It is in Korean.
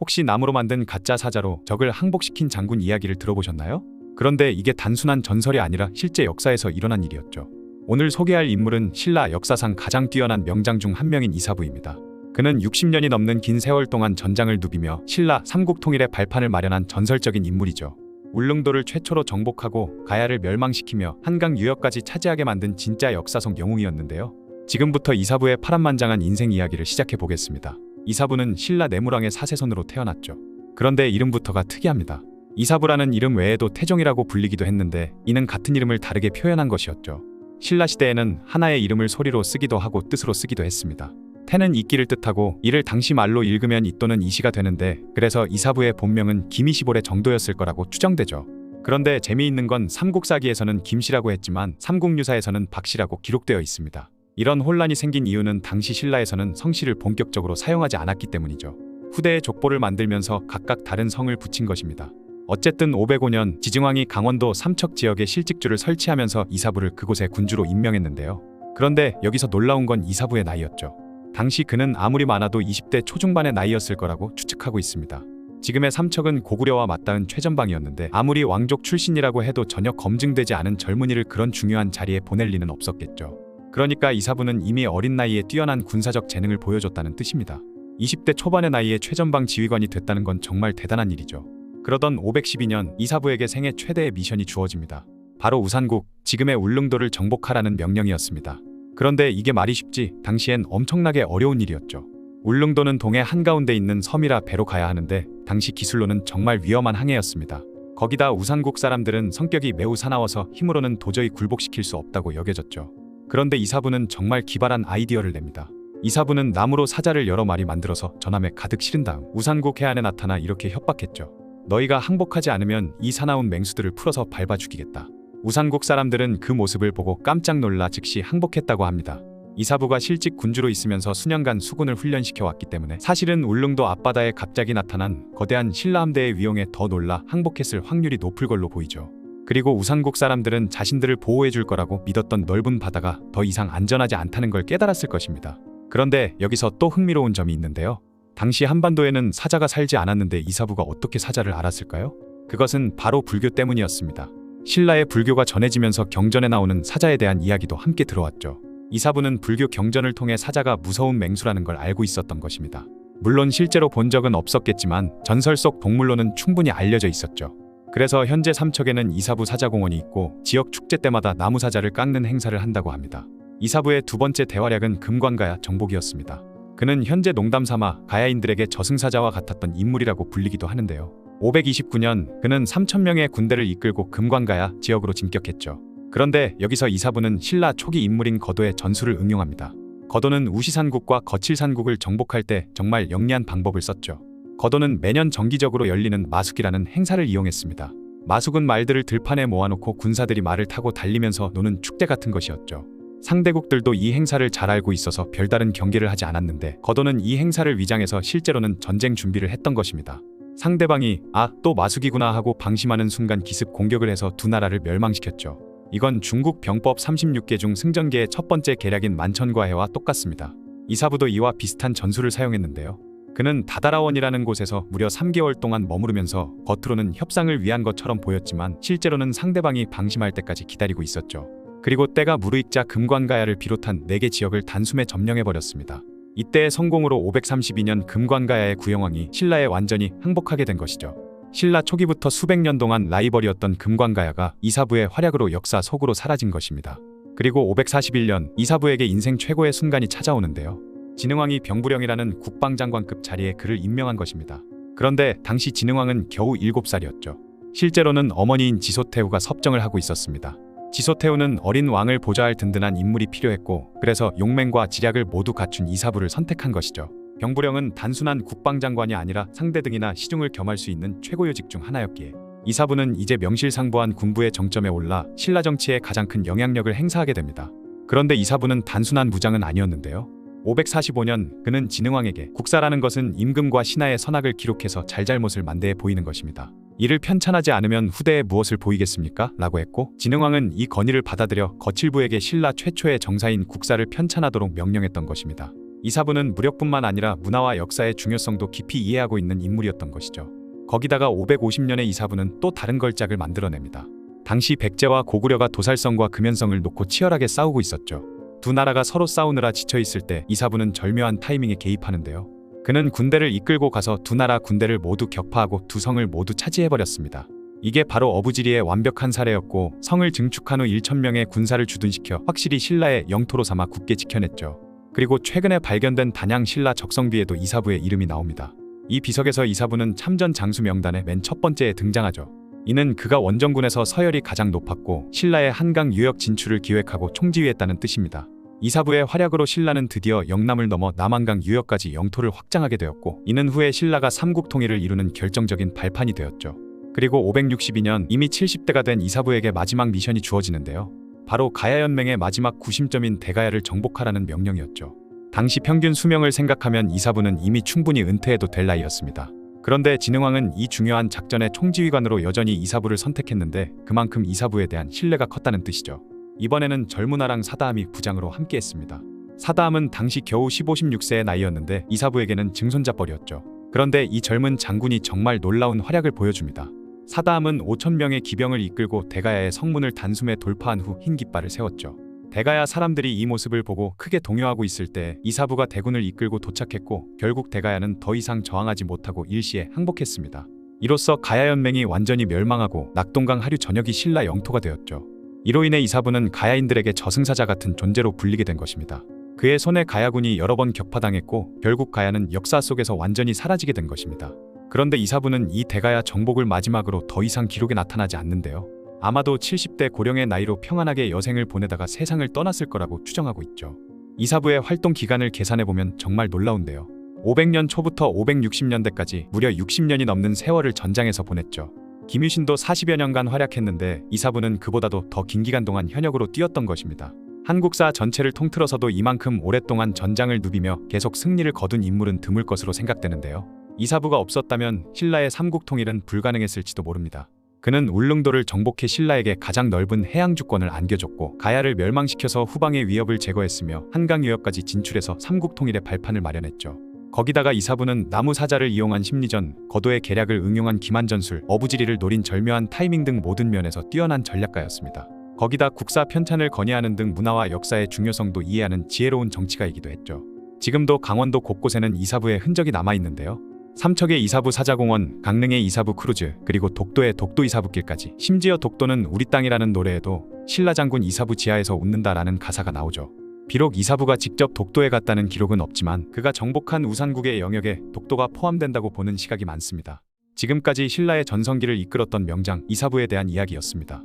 혹시 나무로 만든 가짜 사자로 적을 항복시킨 장군 이야기를 들어보셨나요? 그런데 이게 단순한 전설이 아니라 실제 역사에서 일어난 일이었죠. 오늘 소개할 인물은 신라 역사상 가장 뛰어난 명장 중 한 명인 이사부입니다. 그는 60년이 넘는 긴 세월 동안 전장을 누비며 신라 삼국 통일의 발판을 마련한 전설적인 인물이죠. 울릉도를 최초로 정복하고 가야를 멸망시키며 한강 유역까지 차지하게 만든 진짜 역사성 영웅이었는데요. 지금부터 이사부의 파란만장한 인생 이야기를 시작해 보겠습니다. 이사부는 신라 내무랑의 사세손으로 태어났죠. 그런데 이름부터가 특이합니다. 이사부라는 이름 외에도 태종이라고 불리기도 했는데 이는 같은 이름을 다르게 표현한 것이었죠. 신라 시대에는 하나의 이름을 소리로 쓰기도 하고 뜻으로 쓰기도 했습니다. 태는 이끼를 뜻하고 이를 당시 말로 읽으면 이 또는 이시가 되는데 그래서 이사부의 본명은 김이시볼의 정도였을 거라고 추정되죠. 그런데 재미있는 건 삼국사기에서는 김씨라고 했지만 삼국유사에서는 박씨라고 기록되어 있습니다. 이런 혼란이 생긴 이유는 당시 신라에서는 성씨를 본격적으로 사용하지 않았기 때문이죠. 후대에 족보를 만들면서 각각 다른 성을 붙인 것입니다. 어쨌든 505년 지증왕이 강원도 삼척 지역에 실직주를 설치하면서 이사부를 그곳의 군주로 임명했는데요. 그런데 여기서 놀라운 건 이사부의 나이였죠. 당시 그는 아무리 많아도 20대 초중반의 나이였을 거라고 추측하고 있습니다. 지금의 삼척은 고구려와 맞닿은 최전방이었는데 아무리 왕족 출신이라고 해도 전혀 검증되지 않은 젊은이를 그런 중요한 자리에 보낼 리는 없었겠죠. 그러니까 이사부는 이미 어린 나이에 뛰어난 군사적 재능을 보여줬다는 뜻입니다. 20대 초반의 나이에 최전방 지휘관이 됐다는 건 정말 대단한 일이죠. 그러던 512년 이사부에게 생애 최대의 미션이 주어집니다. 바로 우산국, 지금의 울릉도를 정복하라는 명령이었습니다. 그런데 이게 말이 쉽지 당시엔 엄청나게 어려운 일이었죠. 울릉도는 동해 한가운데 있는 섬이라 배로 가야 하는데 당시 기술로는 정말 위험한 항해였습니다. 거기다 우산국 사람들은 성격이 매우 사나워서 힘으로는 도저히 굴복시킬 수 없다고 여겨졌죠. 그런데 이사부는 정말 기발한 아이디어를 냅니다. 이사부는 나무로 사자를 여러 마리 만들어서 전함에 가득 실은 다음 우산국 해안에 나타나 이렇게 협박했죠. 너희가 항복하지 않으면 이 사나운 맹수들을 풀어서 밟아 죽이겠다. 우산국 사람들은 그 모습을 보고 깜짝 놀라 즉시 항복했다고 합니다. 이사부가 실직 군주로 있으면서 수년간 수군을 훈련시켜 왔기 때문에 사실은 울릉도 앞바다에 갑자기 나타난 거대한 신라 함대의 위용에 더 놀라 항복했을 확률이 높을 걸로 보이죠. 그리고 우산국 사람들은 자신들을 보호해 줄 거라고 믿었던 넓은 바다가 더 이상 안전하지 않다는 걸 깨달았을 것입니다. 그런데 여기서 또 흥미로운 점이 있는데요. 당시 한반도에는 사자가 살지 않았는데 이사부가 어떻게 사자를 알았을까요? 그것은 바로 불교 때문이었습니다. 신라의 불교가 전해지면서 경전에 나오는 사자에 대한 이야기도 함께 들어왔죠. 이사부는 불교 경전을 통해 사자가 무서운 맹수라는 걸 알고 있었던 것입니다. 물론 실제로 본 적은 없었겠지만 전설 속 동물로는 충분히 알려져 있었죠. 그래서 현재 삼척에는 이사부 사자공원이 있고 지역 축제 때마다 나무 사자를 깎는 행사를 한다고 합니다. 이사부의 두 번째 대활약은 금관가야 정복이었습니다. 그는 현재 농담 삼아 가야인들에게 저승사자와 같았던 인물이라고 불리기도 하는데요. 529년 그는 3천명의 군대를 이끌고 금관가야 지역으로 진격했죠. 그런데 여기서 이사부는 신라 초기 인물인 거도의 전술을 응용합니다. 거도는 우시산국과 거칠산국을 정복할 때 정말 영리한 방법을 썼죠. 거도는 매년 정기적으로 열리는 마숙이라는 행사를 이용했습니다. 마숙은 말들을 들판에 모아놓고 군사들이 말을 타고 달리면서 노는 축제 같은 것이었죠. 상대국들도 이 행사를 잘 알고 있어서 별다른 경계를 하지 않았는데 거도는 이 행사를 위장해서 실제로는 전쟁 준비를 했던 것입니다. 상대방이 아 또 마숙이구나 하고 방심하는 순간 기습 공격을 해서 두 나라를 멸망시켰죠. 이건 중국 병법 36개 중 승전계의 첫 번째 계략인 만천과해와 똑같습니다. 이사부도 이와 비슷한 전술을 사용했는데요. 그는 다다라원이라는 곳에서 무려 3개월 동안 머무르면서 겉으로는 협상을 위한 것처럼 보였지만 실제로는 상대방이 방심할 때까지 기다리고 있었죠. 그리고 때가 무르익자 금관가야를 비롯한 4개 지역을 단숨에 점령해버렸습니다. 이때의 성공으로 532년 금관가야의 구영왕이 신라에 완전히 항복하게 된 것이죠. 신라 초기부터 수백 년 동안 라이벌이었던 금관가야가 이사부의 활약으로 역사 속으로 사라진 것입니다. 그리고 541년 이사부에게 인생 최고의 순간이 찾아오는데요. 진흥왕이 병부령이라는 국방장관급 자리에 그를 임명한 것입니다. 그런데 당시 진흥왕은 겨우 7살이었죠. 실제로는 어머니인 지소태후가 섭정을 하고 있었습니다. 지소태후는 어린 왕을 보좌할 든든한 인물이 필요했고 그래서 용맹과 지략을 모두 갖춘 이사부를 선택한 것이죠. 병부령은 단순한 국방장관이 아니라 상대 등이나 시중을 겸할 수 있는 최고요직 중 하나였기에 이사부는 이제 명실상부한 군부의 정점에 올라 신라 정치에 가장 큰 영향력을 행사하게 됩니다. 그런데 이사부는 단순한 무장은 아니었는데요. 545년 그는 진흥왕에게 국사라는 것은 임금과 신하의 선악을 기록해서 잘잘못을 만대해 보이는 것입니다. 이를 편찬하지 않으면 후대에 무엇을 보이겠습니까? 라고 했고 진흥왕은 이 건의를 받아들여 거칠부에게 신라 최초의 정사인 국사를 편찬하도록 명령했던 것입니다. 이사부는 무력뿐만 아니라 문화와 역사의 중요성도 깊이 이해하고 있는 인물이었던 것이죠. 거기다가 550년의 이사부는 또 다른 걸작을 만들어냅니다. 당시 백제와 고구려가 도살성과 금연성을 놓고 치열하게 싸우고 있었죠. 두 나라가 서로 싸우느라 지쳐 있을 때 이사부는 절묘한 타이밍에 개입하는데요. 그는 군대를 이끌고 가서 두 나라 군대를 모두 격파하고 두 성을 모두 차지해 버렸습니다. 이게 바로 어부지리의 완벽한 사례였고 성을 증축한 후 1천명의 군사를 주둔시켜 확실히 신라의 영토로 삼아 굳게 지켜냈죠. 그리고 최근에 발견된 단양 신라 적성비에도 이사부의 이름이 나옵니다. 이 비석에서 이사부는 참전 장수 명단의 맨 첫 번째에 등장하죠. 이는 그가 원정군에서 서열이 가장 높았고 신라의 한강 유역 진출을 기획하고 총지휘했다는 뜻입니다. 이사부의 활약으로 신라는 드디어 영남을 넘어 남한강 유역까지 영토를 확장하게 되었고 이는 후에 신라가 삼국 통일을 이루는 결정적인 발판이 되었죠. 그리고 562년 이미 70대가 된 이사부에게 마지막 미션이 주어지는데요. 바로 가야연맹의 마지막 구심점인 대가야를 정복하라는 명령이었죠. 당시 평균 수명을 생각하면 이사부는 이미 충분히 은퇴해도 될 나이였습니다. 그런데 진흥왕은 이 중요한 작전의 총지휘관으로 여전히 이사부를 선택했는데 그만큼 이사부에 대한 신뢰가 컸다는 뜻이죠. 이번에는 젊은아랑 사다함이 부장으로 함께했습니다. 사다함은 당시 겨우 15, 16세의 나이였는데 이사부에게는 증손자뻘이었죠. 그런데 이 젊은 장군이 정말 놀라운 활약을 보여줍니다. 사다함은 5천 명의 기병을 이끌고 대가야의 성문을 단숨에 돌파한 후 흰 깃발을 세웠죠. 대가야 사람들이 이 모습을 보고 크게 동요하고 있을 때 이사부가 대군을 이끌고 도착했고 결국 대가야는 더 이상 저항하지 못하고 일시에 항복했습니다. 이로써 가야연맹이 완전히 멸망하고 낙동강 하류 전역이 신라 영토가 되었죠. 이로 인해 이사부는 가야인들에게 저승사자 같은 존재로 불리게 된 것입니다. 그의 손에 가야군이 여러 번 격파당했고 결국 가야는 역사 속에서 완전히 사라지게 된 것입니다. 그런데 이사부는 이 대가야 정복을 마지막으로 더 이상 기록에 나타나지 않는데요. 아마도 70대 고령의 나이로 평안하게 여생을 보내다가 세상을 떠났을 거라고 추정하고 있죠. 이사부의 활동 기간을 계산해 보면 정말 놀라운데요. 500년 초부터 560년대까지 무려 60년이 넘는 세월을 전장에서 보냈죠. 김유신도 40여 년간 활약했는데 이사부는 그보다도 더 긴 기간 동안 현역으로 뛰었던 것입니다. 한국사 전체를 통틀어서도 이만큼 오랫동안 전장을 누비며 계속 승리를 거둔 인물은 드물 것으로 생각되는데요. 이사부가 없었다면 신라의 삼국 통일은 불가능했을지도 모릅니다. 그는 울릉도를 정복해 신라에게 가장 넓은 해양 주권을 안겨줬고 가야를 멸망시켜서 후방의 위협을 제거했으며 한강 유역까지 진출해서 삼국 통일의 발판을 마련했죠. 거기다가 이사부는 나무 사자를 이용한 심리전, 거도의 계략을 응용한 기만 전술, 어부지리를 노린 절묘한 타이밍 등 모든 면에서 뛰어난 전략가였습니다. 거기다 국사 편찬을 건의하는 등 문화와 역사의 중요성도 이해하는 지혜로운 정치가이기도 했죠. 지금도 강원도 곳곳에는 이사부의 흔적이 남아 있는데요. 삼척의 이사부 사자공원, 강릉의 이사부 크루즈, 그리고 독도의 독도 이사부길까지 심지어 독도는 우리 땅이라는 노래에도 신라 장군 이사부 지하에서 웃는다라는 가사가 나오죠. 비록 이사부가 직접 독도에 갔다는 기록은 없지만 그가 정복한 우산국의 영역에 독도가 포함된다고 보는 시각이 많습니다. 지금까지 신라의 전성기를 이끌었던 명장 이사부에 대한 이야기였습니다.